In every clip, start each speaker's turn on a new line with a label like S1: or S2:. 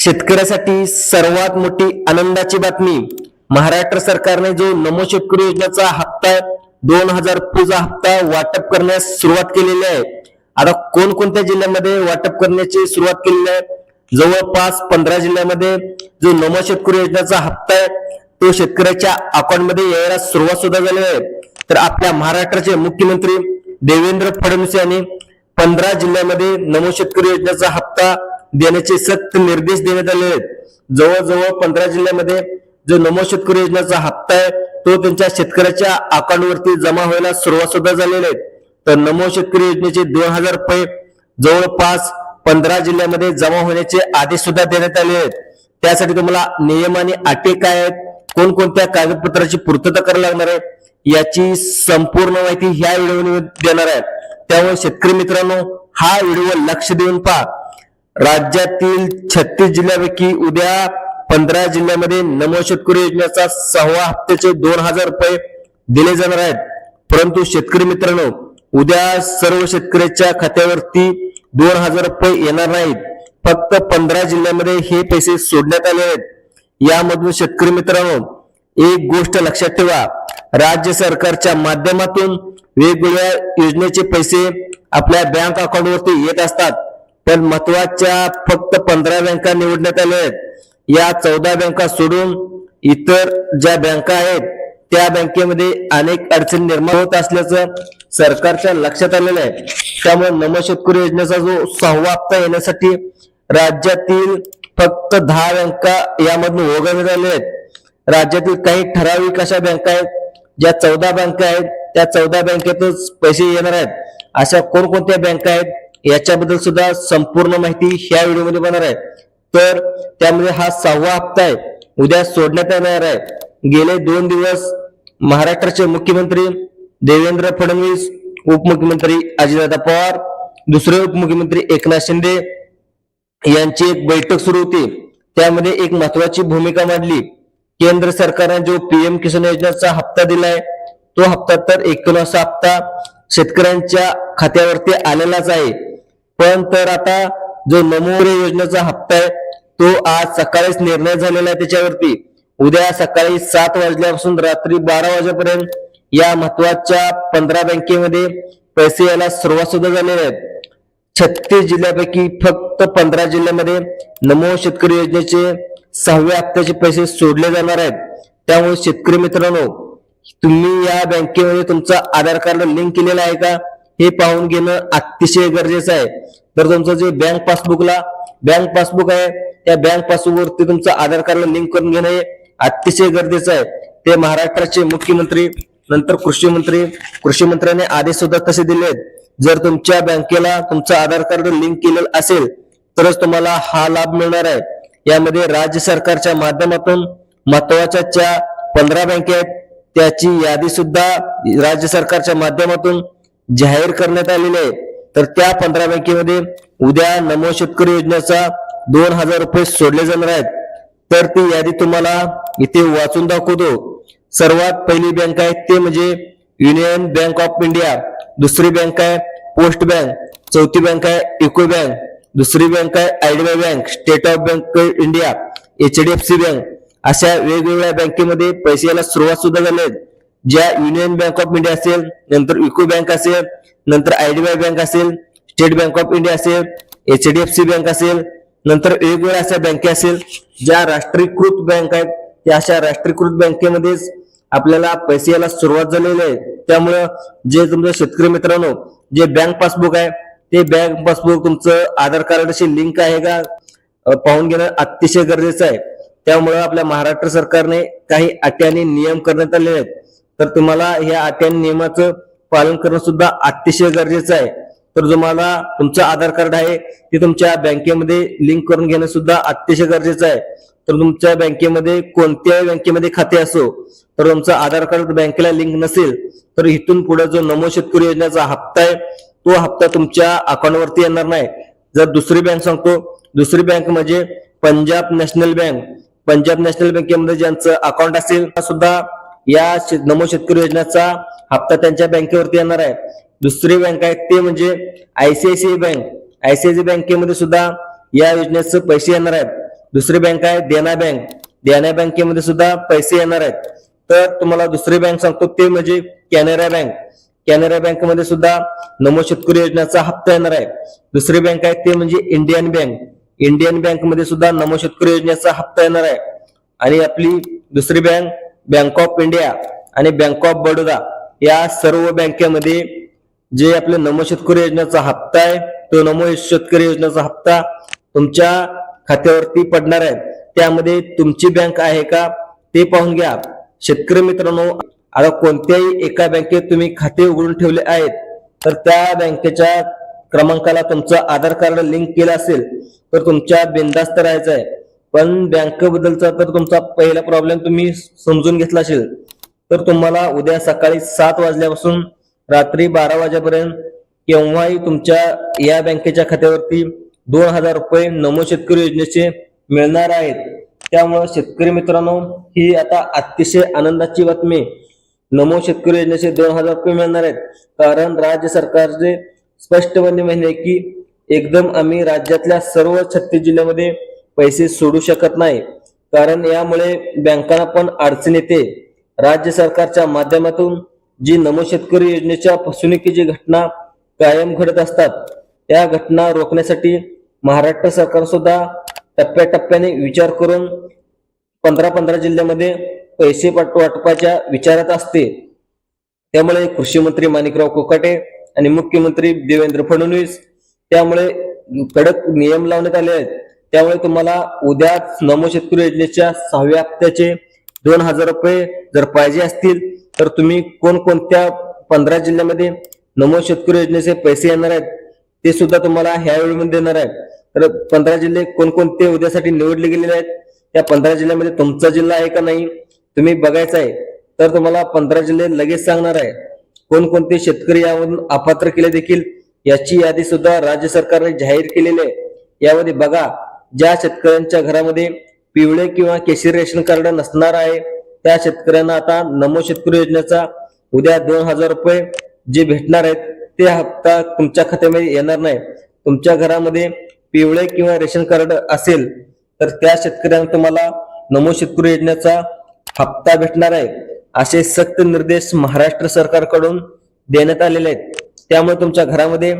S1: शेतकऱ्यासाठी सर्वात मोठी आनंदाची बातमी. महाराष्ट्र सरकारने जो नमो शेतकरी योजनेचा हप्ता दोन हजार रुपयेचा हप्ता वाटप करण्यास सुरुवात केलेली आहे. आता कोणकोणत्या जिल्ह्यामध्ये वाटप करण्याची सुरुवात केलेली आहे? जवळपास पंधरा जिल्ह्यामध्ये जो नमो शेतकरी योजनेचा हप्ता आहे तो शेतकऱ्याच्या अकाउंटमध्ये यायला सुरुवात सुद्धा झाली आहे. तर आपल्या महाराष्ट्राचे मुख्यमंत्री देवेंद्र फडणवीस यांनी पंधरा जिल्ह्यामध्ये नमो शेतकरी योजनेचा हप्ता देण्याचे सक्त निर्देश देण्यात आले आहेत. जवळजवळ पंधरा जिल्ह्यामध्ये जो नमो शेतकरी योजनेचा हप्ता आहे तो त्यांच्या शेतकऱ्याच्या अकाउंटवरती जमा व्हायला सुरुवात सुद्धा झालेली आहे. तर नमो शेतकरी योजनेचे दोन हजार रुपये जवळपास पंधरा जिल्ह्यामध्ये जमा होण्याचे आदेश सुद्धा देण्यात आले आहेत. त्यासाठी तुम्हाला नियम आणि अटी काय आहेत कोणकोणत्या कागदपत्राची पूर्तता करावी लागणार आहे याची संपूर्ण माहिती ह्या व्हिडिओ देणार आहे. त्यामुळे शेतकरी मित्रांनो हा व्हिडिओ लक्ष देऊन पहा. राज्यातील छत्तीस जिल्ह्यापैकी उद्या पंधरा जिल्ह्यामध्ये नमो शेतकरी योजनेचा सहावा हप्त्याचे दोन हजार रुपये दिले जाणार आहेत. परंतु शेतकरी मित्रांनो उद्या सर्व शेतकऱ्याच्या खात्यावरती दोन हजार रुपये येणार नाहीत. फक्त पंधरा जिल्ह्यामध्ये हे पैसे सोडण्यात आले आहेत. यामधून शेतकरी मित्रांनो एक गोष्ट लक्षात ठेवा. राज्य सरकारच्या माध्यमातून वेगवेगळ्या योजनेचे पैसे आपल्या बँक अकाउंटवरती येत असतात. तर महत्त्वाच्या फक्त पंधरा बँका निवडण्यात आल्या आहेत. या चौदा बँका सोडून इतर ज्या बँका आहेत त्या बँकेमध्ये अनेक अडचणी निर्माण होत असल्याचं सरकारच्या लक्षात आलेलं आहे. त्यामुळे नम शेतकरी योजनेचा जो सहावा हप्ता येण्यासाठी राज्यातील फक्त दहा बँका यामधून वगळण्यात आल्या आहेत. राज्यातील काही ठराविक अशा बँका आहेत ज्या चौदा बँका आहेत त्या चौदा बँकेतच पैसे येणार आहेत. अशा कोणकोणत्या बँका आहेत याच्याबद्दल सुद्धा संपूर्ण माहिती ह्या व्हिडिओमध्ये बनणार आहे. तर त्यामध्ये हा सहावा हप्ता आहे. उद्या सोडण्यात येणार आहे. गेले दोन दिवस महाराष्ट्राचे मुख्यमंत्री देवेंद्र फडणवीस उपमुख्यमंत्री अजितदादा पवार दुसरे उपमुख्यमंत्री एकनाथ शिंदे यांची एक बैठक सुरू होती. त्यामध्ये एक महत्वाची भूमिका मांडली. केंद्र सरकारने जो पीएम किसान योजनेचा हप्ता दिलाय तो हप्ता तर एकोणीसचा हप्ता शेतकऱ्यांच्या खात्यावरती आलेलाच आहे. पण तर आता जो नमोरे योजनेचा हप्ता आहे तो आज सकाळीच निर्णय झालेला आहे त्याच्यावरती. उद्या सकाळी सात वाजल्यापासून रात्री बारा वाजेपर्यंत या महत्त्वाच्या पंधरा बँकेमध्ये पैसे यायला सुरुवात सुद्धा झालेली आहे. छत्तीस जिल्ह्यापैकी फक्त पंधरा जिल्ह्यामध्ये नमो शेतकरी योजनेचे सहाव्या हप्त्याचे पैसे सोडले जाणार आहेत. त्यामुळे शेतकरी मित्रांनो तुम्ही या बँकेमध्ये तुमचा आधार कार्ड लिंक केलेला आहे का? हे पाहून घेणं अतिशय गरजेचं आहे. तर तुमचं जे बँक पासबुकला बँक पासबुक आहे त्या बँक पासबुकवरती तुमचं आधार कार्ड लिंक करून घेणं हे अतिशय गरजेचं आहे. ते महाराष्ट्राचे मुख्यमंत्री नंतर कृषी मंत्री कृषी मंत्र्याने आदेश सुद्धा तसे दिले आहेत. जर तुमच्या बँकेला तुमचं आधार कार्ड लिंक केलेलं असेल तरच तुम्हाला हा लाभ मिळणार आहे. यामध्ये राज्य सरकारच्या माध्यमातून महत्त्वाच्या ज्या पंधरा बँके आहेत त्याची यादी सुद्धा राज्य सरकारच्या माध्यमातून जाहीर करण्यात आलेले आहे तर त्या पंधरा बँकेमध्ये उद्या नमो शेतकरी योजनेचा दोन हजार रुपये सोडले जाणार आहेत. तर ती यादी तुम्हाला इथे वाचून दाखवतो. सर्वात पहिली बँक आहे ते म्हणजे युनियन बँक ऑफ इंडिया. दुसरी बँक आहे पोस्ट बँक. चौथी बँक आहे इको बँक. दुसरी बँक आहे IDBI bank state of bank India H D F C bank. अशा वेगवेगळ्या बँकेमध्ये पैसे यायला सुरुवात सुद्धा झाली आहे. ज्या युनियन बँक ऑफ इंडिया असेल नंतर इको बँक असेल नंतर आयडीबीआय बँक असेल स्टेट बँक ऑफ इंडिया असेल H D F C bank असेल नंतर वेगवेगळ्या अशा बँके असेल ज्या राष्ट्रीयकृत बँक आहेत त्या अशा राष्ट्रीयकृत बँकेमध्येच आपल्याला पैसे यायला सुरुवात झालेली आहे. त्यामुळं जे तुमचं शेतकरी मित्रांनो जे बँक पासबुक आहे ते बँक पासबुक तुमचं आधार कार्डशी लिंक आहे का? पाहून घेणं अतिशय गरजेचं आहे. त्यामुळं आपल्या महाराष्ट्र सरकारने काही अटी आणि नियम करण्यात आले आहेत. तर तुम्हाला या अटी आणि नियमाचं पालन करणं सुद्धा अतिशय गरजेचं आहे. तर तुम्हाला तुमचं आधार कार्ड आहे ते तुमच्या बँकेमध्ये लिंक करून घेणं सुद्धा अतिशय गरजेचं आहे. तर तुमच्या बँकेमध्ये कोणत्याही बँकेमध्ये खाते असो तर तुमचं आधार कार्ड बँकेला लिंक नसेल तर इथून पुढे जो नमो शेतकरी योजनेचा हप्ता आहे तो हप्ता तुमच्या अकाउंटवरती येणार नाही. जर दुसरी बँक सांगतो दुसरी बँक म्हणजे Punjab national bank. Punjab national बँकेमध्ये ज्यांचं अकाउंट असेल सुद्धा या नमो शेतकरी योजनेचा हप्ता त्यांच्या बँकेवरती येणार आहे. दुसरी बँक आहे ते म्हणजे आयसीआयसीआय बँक. आयसीआयसीआय बँकेमध्ये सुद्धा या योजनेचे पैसे येणार आहेत. दुसरी बँक आहे देना बँक. देना बँकेमध्ये सुद्धा पैसे येणार आहेत. तर तुम्हाला दुसरी बँक सांगतो ते म्हणजे कॅनरा बँक. कॅनरा बँकेमध्ये सुद्धा नमो शेतकरी योजनेचा हप्ता येणार आहे. दुसरी बँक आहे ते म्हणजे इंडियन बँक. इंडियन बँकमध्ये सुद्धा नमो शेतकरी योजनेचा हप्ता येणार आहे. आणि आपली दुसरी बँक बँक ऑफ इंडिया आणि बँक ऑफ बडोदा या सर्व बँकेमध्ये जे आपले नमो शेतकरी योजनेचा हप्ता आहे तो नमो शेतकरी योजनेचा हप्ता तुमच्या खात्यावरती पडणार आहे. त्यामध्ये तुमची बँक आहे का ते पाहून घ्या. शेतकरी मित्रांनो आता कोणत्याही एका बँकेत तुम्ही खाते उघडून ठेवले आहेत तर त्या बँकेच्या क्रमांकाला तुमचं आधार कार्ड लिंक केलं असेल तर तुमच्या बिंदास्त राहायचं आहे. पण बँकेबद्दलचा तर तुमचा पहिला प्रॉब्लेम तुम्ही समजून घेतला असेल. तर तुम्हाला उद्या सकाळी सात वाजल्यापासून रात्री बारा वाजेपर्यंत केव्हाही तुमच्या या बँकेच्या खात्यावरती दोन हजार रुपये नमो शेतकरी योजनेचे मिळणार आहेत. त्यामुळे शेतकरी मित्रांनो ही आता अतिशय आनंदाची बातमी नमो शेतकरी योजनेचे दोन हजार रुपये मिळणार आहेत. कारण राज्य सरकारचे स्पष्टपणे म्हणणे की एकदम आम्ही राज्यातल्या सर्व छत्तीस जिल्ह्यामध्ये पैसे सोडू शकत नाही. कारण यामुळे बँकांना पण अडचण येते. राज्य सरकारच्या माध्यमातून जी नमो शेतकरी योजनेच्या फसवणुकीची घटना कायम घडत असतात त्या घटना रोखण्यासाठी महाराष्ट्र सरकार सुद्धा टप्प्याटप्प्याने विचार करून पंधरा पंधरा जिल्ह्यामध्ये पैसे पाठ- वाटपाच्या विचारात असते. त्यामुळे कृषी मंत्री माणिकराव कोकाटे आणि मुख्यमंत्री देवेंद्र फडणवीस त्यामुळे कडक नियम लावण्यात आले आहेत. त्यामुळे तुम्हाला उद्या नमो शेतकरी योजनेच्या सहाव्या हप्त्याचे दोन हजार रुपये जर पाहिजे असतील तर तुम्ही कोणकोणत्या पंधरा जिल्ह्यामध्ये नमो शेतकरी योजनेचे पैसे येणार आहेत ते सुद्धा तुम्हाला ह्या वेळेमध्ये देणार आहे तर पंधरा जिल्हे कोणकोणते उद्यासाठी निवडले गेलेले आहेत त्या पंधरा जिल्ह्यामध्ये तुमचा जिल्हा आहे का नाही तुम्ही बघायचं आहे. तर तुम्हाला पंधरा जिल्हे लगेच सांगणार आहे. कोणकोणते शेतकरी यामधून अपात्र केले देखील याची यादी सुद्धा राज्य सरकारने जाहीर केलेली आहे. यामध्ये बघा ज्या शेतकऱ्यांच्या घरामध्ये पिवळे किंवा केशरी रेशन कार्ड नसणार आहे त्या शेतकऱ्यांना आता नमो शेतकरी योजनेचा उद्या दोन हजार रुपये जे भेटणार आहेत ते हप्ता तुमच्या खात्यामध्ये येणार नाही. तुमच्या घरामध्ये पिवळे किंवा रेशन कार्ड असेल तर त्या शेतकऱ्यांना तुम्हाला नमो शेतकरी योजनेचा हप्ता भेटणार आहे. असे सक्त निर्देश महाराष्ट्र सरकारकडून देण्यात आलेले आहेत. त्यामुळे तुमच्या घरामध्ये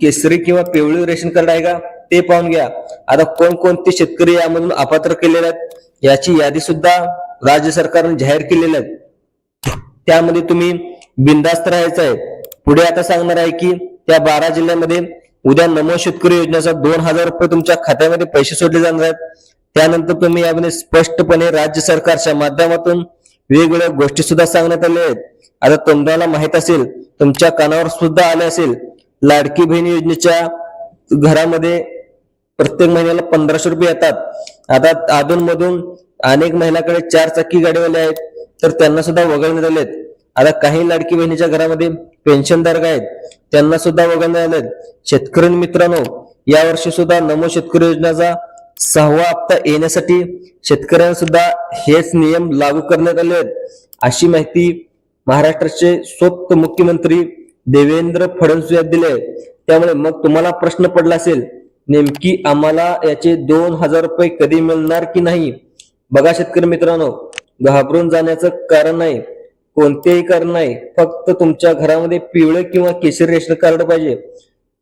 S1: केसरी किंवा पिवळी रेशन कार्ड आहे का? ते पाहून घ्या. आता कोणकोणते शेतकरी यामधून अपात्र केलेले आहेत याची यादी सुद्धा राज्य सरकारने जाहीर केलेली आहे. त्यामध्ये तुम्ही बिंदास्त राहायचं आहे. पुढे आता सांगणार आहे की त्या बारा जिल्ह्यामध्ये उद्या नमो शेतकरी योजनेचा दोन हजार रुपये तुमच्या खात्यामध्ये पैसे सोडले जाणार आहेत. त्यानंतर तुम्ही यामध्ये स्पष्टपणे राज्य सरकारच्या माध्यमातून वेगवेगळ्या गोष्टी सुद्धा सांगण्यात आल्या आहेत. आता तुम्हाला माहीत असेल तुमच्या कानावर सुद्धा आले असेल लाडकी बहीण योजनेच्या घरामध्ये प्रत्येक महिन्याला पंधराशे रुपये येतात. आता अधून मधून अनेक महिलाकडे चार चाकी गाडीवाले आहेत तर त्यांना सुद्धा वगळण्यात आलेत. आता काही लाडकी बहिणीच्या घरामध्ये पेन्शनधारक आहेत त्यांना सुद्धा वगळण्यात आलेत. शेतकरी मित्रांनो या वर्षी सुद्धा नमो शेतकरी योजनेचा सहावा हप्ता येण्यासाठी शेतकऱ्यांना सुद्धा हेच नियम लागू करण्यात आले आहेत. अशी माहिती महाराष्ट्राचे स्वप्त मुख्यमंत्री देवेंद्र फडणवीस यांनी दिले आहे. त्यामुळे मग तुम्हाला प्रश्न पडला असेल नेमकी आम्हाला याचे दोन हजार रुपये कधी मिळणार की नाही? बघा शेतकरी मित्रांनो घाबरून जाण्याचं कारण नाही कोणतेही कारण नाही. फक्त तुमच्या घरामध्ये पिवळे किंवा केशरी रेशन कार्ड पाहिजे.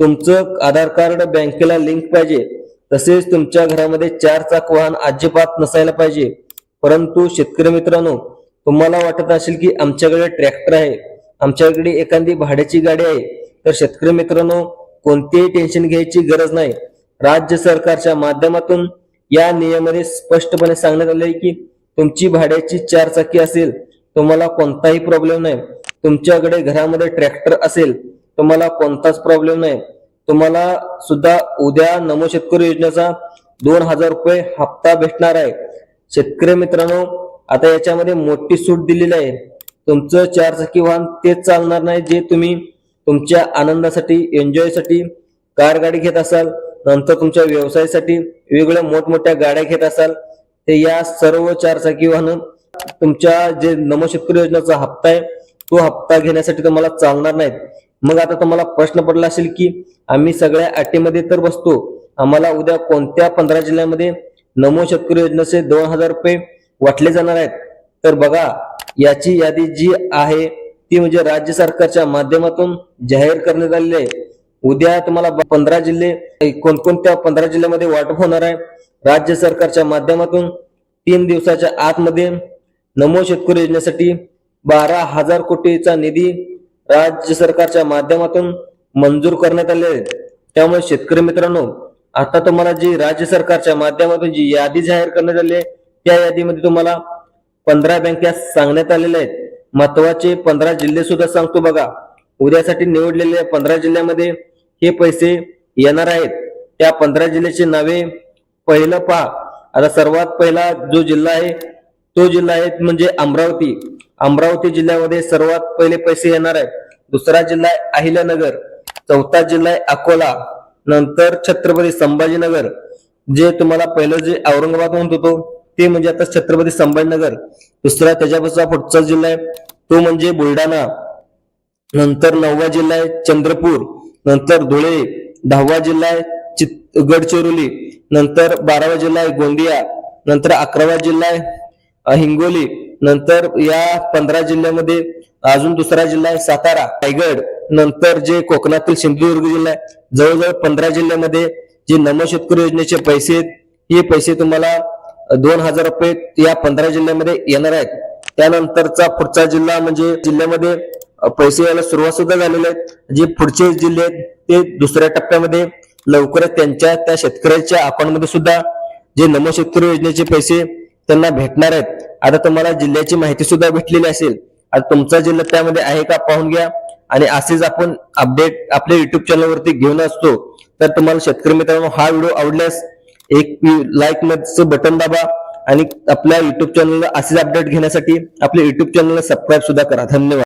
S1: तुमचं आधार कार्ड बँकेला लिंक पाहिजे. तसेच तुमच्या घरामध्ये चार चाक वाहन अजिबात नसायला पाहिजे. परंतु शेतकरी मित्रांनो तुम्हाला वाटत असेल की आमच्याकडे ट्रॅक्टर आहे. आमच्याकडे एखादी भाड्याची गाडी आहे. तर शेतकरी मित्रांनो कोणतेही टेन्शन घ्यायची गरज नाही. राज्य सरकारच्या माध्यमातून या नियमाने स्पष्टपणे सांगण्यात आले की तुमची भाड्याची चार चाकी असेल तुम्हाला कोणताही प्रॉब्लेम नाही. तुमच्याकडे घरामध्ये ट्रॅक्टर असेल तुम्हाला कोणताच प्रॉब्लेम नाही. तुम्हाला सुद्धा उद्या नमो शेतकरी योजनेचा दोन हजार रुपये हप्ता भेटणार आहे. शेतकरी मित्रांनो आता याच्यामध्ये मोठी सूट दिलेली आहे. तुमचं चार चाकी वाहन तेच चालणार नाही जे तुम्ही तुमच्या आनंदासाठी एन्जॉयसाठी कार गाडी घेत असाल नंतर तुमच्या व्यवसायासाठी वेगवेगळ्या मोठमोठ्या गाड्या घेत असाल ते या सर्व चारचाकी वाहन तुमच्या जे नमो शेतकरी योजनेचा हप्ता आहे तो हप्ता घेण्यासाठी तुम्हाला चालणार नाहीत. मग आता तुम्हाला प्रश्न पडला असेल की आम्ही सगळ्या अटीमध्ये तर बसतो आम्हाला उद्या कोणत्या पंधरा जिल्ह्यामध्ये नमो शेतकरी योजनेचे दोन हजार रुपये वाटले जाणार आहेत? तर बघा याची यादी जी आहे ती म्हणजे राज्य सरकारच्या माध्यमातून जाहीर करण्यात आलेली आहे. उद्या तुम्हाला पंधरा जिल्हे कोणकोणत्या पंधरा जिल्ह्यामध्ये वाटप होणार आहे राज्य सरकारच्या माध्यमातून तीन दिवसाच्या आतमध्ये नमो शेतकरी योजनेसाठी बारा हजार कोटीचा निधी राज्य सरकारच्या माध्यमातून मंजूर करण्यात आले आहे. त्यामुळे शेतकरी मित्रांनो आता तुम्हाला जी राज्य सरकारच्या माध्यमातून जी यादी जाहीर करण्यात आली आहे त्या यादीमध्ये तुम्हाला पंधरा बँका सांगण्यात आलेल्या आहेत. महत्त्वाचे पंधरा जिल्हे सुद्धा सांगतो बघा. उद्यासाठी निवडलेल्या पंधरा जिल्ह्यामध्ये हे पैसे येणार आहेत. त्या पंधरा जिल्ह्याची नावे पहिलं पहा. आता सर्वात पहिला जो जिल्हा आहे तो जिल्हा आहे म्हणजे अमरावती. अमरावती जिल्ह्यामध्ये सर्वात पहिले पैसे येणार आहेत. दुसरा जिल्हा आहे अहिल्यानगर. चौथा जिल्हा आहे अकोला. नंतर छत्रपती संभाजीनगर. जे तुम्हाला पहिलं जे औरंगाबाद म्हणत होतो ते म्हणजे आता छत्रपती संभाजीनगर दुसरा त्याच्यापासून पुढचा जिल्हा आहे. तो म्हणजे बुलढाणा नंतर नववा जिल्हा आहे चंद्रपूर नंतर धुळे दहावा जिल्हा आहे चित गडचिरोली नंतर बारावा जिल्हा आहे गोंदिया नंतर अकरावा जिल्हा आहे हिंगोली नंतर या पंधरा जिल्ह्यामध्ये अजून दुसरा जिल्हा आहे सातारा रायगड नंतर जे कोकणातील सिंधुदुर्ग जिल्हा आहे जवळजवळ पंधरा जिल्ह्यामध्ये जे नमो शेतकरी योजनेचे पैसे आहेत, हे पैसे तुम्हाला दोन हजार रुपये या पंधरा जिल्ह्यामध्ये येणार आहेत. त्यानंतरचा पुढचा जिल्हा म्हणजे जिल्ह्यामध्ये पैसे यायला सुरुवात सुद्धा झालेले आहेत. जे पुढचे जिल्हे आहेत ते दुसऱ्या टप्प्यामध्ये लवकरच त्यांच्या त्या शेतकऱ्याच्या अकाउंटमध्ये सुद्धा जे नमो शेतकरी योजनेचे पैसे त्यांना भेटणार आहेत. आता तुम्हाला जिल्ह्याची माहिती सुद्धा भेटलेली असेल. आता तुमचा जिल्हा त्यामध्ये आहे का पाहून घ्या. आणि असेच आपण अपडेट आपल्या युट्यूब चॅनलवरती घेऊन असतो. तर तुम्हाला शेतकरी मित्रांनो हा व्हिडिओ आवडल्यास एक लाईक बटन दाबा आणि आपल्या युट्यूब चॅनलला असेच अपडेट घेण्यासाठी आपल्या युट्यूब चॅनलला सबस्क्राईब सुद्धा करा. धन्यवाद.